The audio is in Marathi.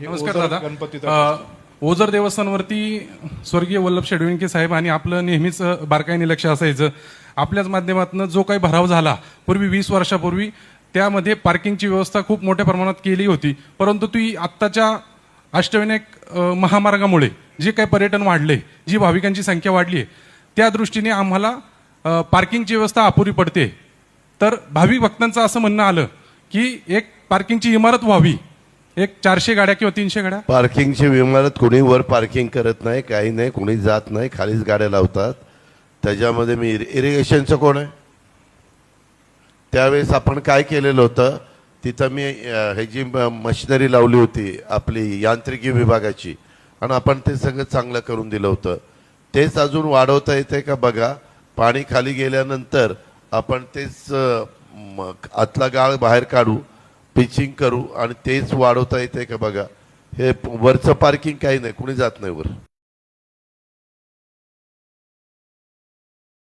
नमस्कार दादा. गणपती ओझर देवस्थानवरती स्वर्गीय वल्लभ शेडविणके साहेब आणि आपलं नेहमीच बारकाईने लक्ष असायचं. आपल्याच माध्यमातून जो काही भराव झाला पूर्वी वीस वर्षापूर्वी त्यामध्ये पार्किंगची व्यवस्था खूप मोठ्या प्रमाणात केली होती. परंतु ती आत्ताच्या अष्टविनायक महामार्गामुळे जे काही पर्यटन वाढले जी भाविकांची संख्या वाढली आहे त्या दृष्टीने आम्हाला पार्किंगची व्यवस्था अपुरी पडते. तर भाविक भक्तांचं असं म्हणणं आलं की एक पार्किंगची इमारत व्हावी एक चारशे गाड्या किंवा तीनशे गाड्या? पार्किंगची इमारत कोणी वर पार्किंग करत नाही काही नाही कोणी जात नाही खालीच गाड्या लावतात. त्याच्यामध्ये मी इरिगेशनचं कोण आहे? त्यावेळेस आपण काय केलेलं होतं तिथं मी हे ह्याची म- मशिनरी लावली होती आपली यांत्रिकी विभागाची आणि आपण ते सगळं चांगलं करून दिलं होतं. तेच अजून वाढवता येते का बघा पाणी खाली गेल्यानंतर आपण तेच आतला गाळ बाहेर काढू पिचिंग करू आणि तेच वाढवता येते का बघा. हे वरचं पार्किंग काही नाही कुणी जात नाही वर.